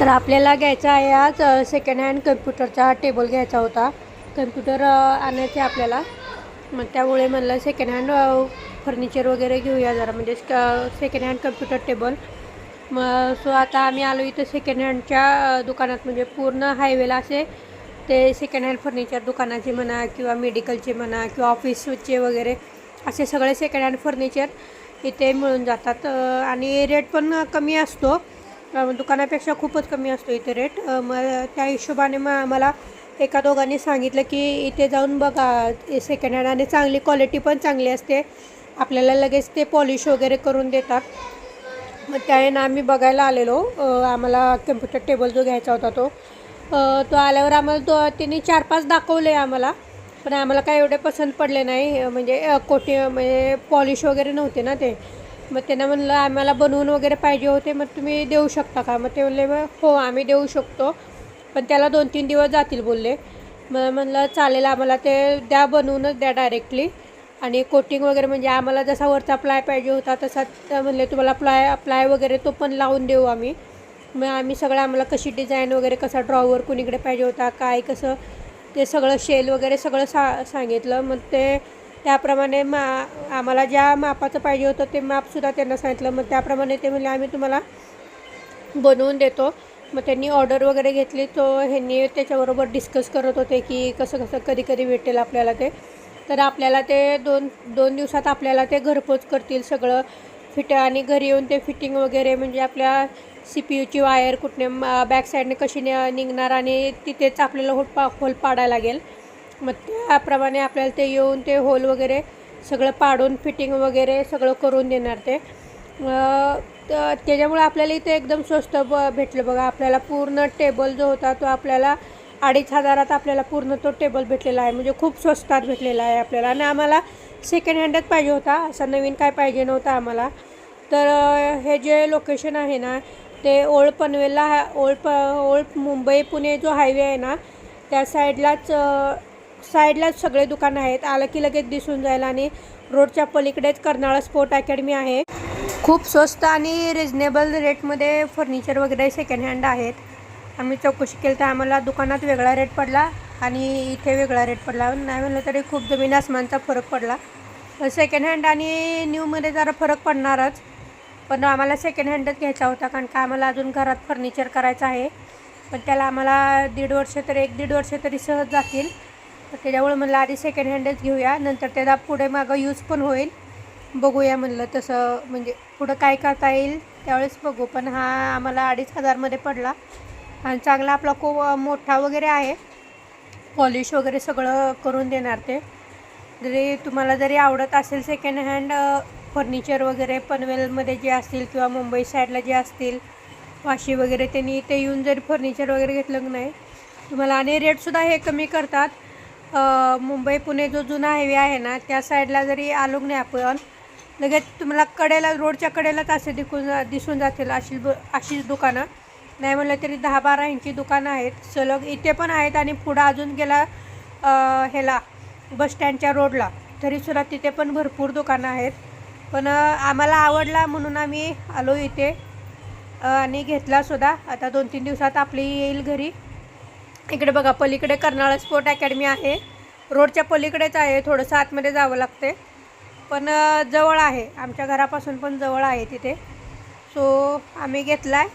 तर आपल्याला घ्यायचा आहे आज सेकंड हँड कम्प्युटरचा टेबल घ्यायचा होता. कम्प्युटर आणायचे आपल्याला. मग त्यामुळे म्हणलं सेकंड हँड फर्निचर वगैरे घेऊया जरा. म्हणजे सेकंड हँड कम्प्युटर टेबल मग सो आता आम्ही आलो इथं सेकंड हँडच्या दुकानात. म्हणजे पूर्ण हायवेला असे ते सेकंड हँड फर्निचर दुकानाचे म्हणा किंवा मेडिकलचे म्हणा किंवा ऑफिसचे वगैरे असे सगळे सेकंड हँड फर्निचर इथे मिळून जातात. आणि रेट पण कमी असतो. दुकानापेक्षा खूपच कमी असतो इथे रेट. मग त्या हिशोबाने मग आम्हाला एका दोघांनी सांगितलं की इथे जाऊन बघा सेकंड हँड आणि चांगली क्वालिटी पण चांगली असते. आपल्याला लगेच ते पॉलिश वगैरे करून देतात. मग त्याने आम्ही बघायला आलेलो. आम्हाला कम्प्युटर टेबल जो घ्यायचा होता तो. तो आल्यावर आम्हाला तो तिने चार पाच दाखवले आम्हाला. पण आम्हाला काय एवढे पसंत पडले नाही. म्हणजे कोटी म्हणजे पॉलिश वगैरे नव्हते ना ते. मग त्यांना म्हणलं आम्हाला बनवून वगैरे पाहिजे होते मग तुम्ही देऊ शकता का? मग ते म्हणले "मग हो आम्ही देऊ शकतो. पण त्याला दोन तीन दिवस जातील बोलले. मग म्हणलं चालेल आम्हाला ते द्या बनवूनच द्या डायरेक्टली आणि कोटिंग वगैरे म्हणजे आम्हाला जसा वरचा प्लाय पाहिजे होता तसा म्हणले तुम्हाला प्लाय प्लाय वगैरे तो पण लावून देऊ आम्ही. मग आम्ही सगळं आम्हाला कशी डिझाईन वगैरे कसा ड्रॉवर कुणीकडे पाहिजे होता काय कसं ते सगळं शेल वगैरे सगळं सा सांगितलं. मग ते त्याप्रमाणे मा आम्हाला ज्या मापाचं पाहिजे होतं ते मापसुद्धा त्यांना सांगितलं. मग त्याप्रमाणे ते म्हणले आम्ही तुम्हाला बनवून देतो. मग त्यांनी ऑर्डर वगैरे घेतली. तो ह्यांनी त्याच्याबरोबर डिस्कस करत होते की कसं कसं कधी कधी भेटेल आपल्याला ते. तर आपल्याला ते दोन दोन दिवसात आपल्याला ते घरपोच करतील सगळं. फिट आणि घरी येऊन ते फिटिंग वगैरे म्हणजे आपल्या सी पी यूची वायर कुठने बॅक साईडने कशी निघणार आणि तिथेच आपल्याला होल पा होल पाडायला लागेल. मग त्याप्रमाणे आपल्याला ते येऊन ते होल वगैरे सगळं पाडून फिटिंग वगैरे सगळं करून देणार ते. तर त्याच्यामुळे आपल्याला इथे एकदम स्वस्त ब भेटलं बघा. आपल्याला पूर्ण टेबल जो होता तो आपल्याला अडीच हजारात आपल्याला पूर्ण तो टेबल भेटलेला आहे. म्हणजे खूप स्वस्तात भेटलेला आहे आपल्याला. आणि आम्हाला सेकंड हँडच पाहिजे होता. असा नवीन काय पाहिजे नव्हता आम्हाला. तर हे जे लोकेशन आहे ना ते ओल्ड पनवेलला ओल्ड प ओल्ड मुंबई पुणे जो हायवे आहे ना त्या साईडलाच साईडलाच सगळे दुकानं आहेत. आलं की लगेच दिसून जाईल आणि रोडच्या पलीकडेच कर्नाळा स्पोर्ट अकॅडमी आहे. खूप स्वस्त आणि रिजनेबल रेटमध्ये फर्निचर वगैरे सेकंड हँड आहेत. आम्ही चौकशी केली तर आम्हाला दुकानात वेगळा रेट पडला आणि इथे वेगळा रेट पडला. नाही म्हणलं तरी खूप जमीन आसमानचा फरक पडला. सेकंड हँड आणि न्यूमध्ये जरा फरक पडणारच. पण आम्हाला सेकंड हँडच घ्यायचा होता कारण का आम्हाला अजून घरात फर्निचर करायचं आहे. पण त्याला आम्हाला दीड वर्ष तरी एक दीड वर्ष तरी सहज जातील. तर त्याच्यामुळे म्हणलं आधी सेकंड हँडच घेऊया. नंतर त्याला पुढे मागं यूज पण होईल. बघूया म्हणलं तसं म्हणजे पुढं काय करता येईल. त्यावेळेस बघू. पण हा आम्हाला अडीच हजारमध्ये पडला. आणि चांगला आपला खूप मोठा वगैरे आहे. पॉलिश वगैरे सगळं करून देणार ते. जरी तुम्हाला जरी आवडत असेल सेकंड हँड फर्निचर वगैरे पनवेलमध्ये जे असतील किंवा मुंबई साईडला जे असतील वाशी वगैरे त्यांनी इथे येऊन जरी फर्निचर वगैरे घेतलं नाही तुम्हाला आणि रेटसुद्धा हे कमी करतात. मुंबई पुणे जो जुना हायवे आहे ना त्या साईडला जरी आलो की नाही आपण लगेच तुम्हाला कडेला रोडच्या कडेलाच असे दिकून दिसून जातील अशी ब- अशीच दुकानं. नाही म्हणलं तरी दहा बारा इंची दुकानं आहेत. सलग इथे पण आहेत आणि पुढं अजून गेला ह्याला बसस्टँडच्या रोडला तरीसुद्धा तिथे पण भरपूर दुकानं आहेत. पण आम्हाला आवडला म्हणून आम्ही आलो इथे आणि घेतला सुद्धा. आता दोन तीन दिवसात आपली येईल घरी. इकडे बघा पलीकडे कर्नाळा स्पोर्ट अकॅडमी आहे. रोडच्या पलीकडेच आहे थोडंसं आतमध्ये जावं लागते पण जवळ आहे. आमच्या घरापासून पण जवळ आहे तिथे. सो आम्ही घेतला आहे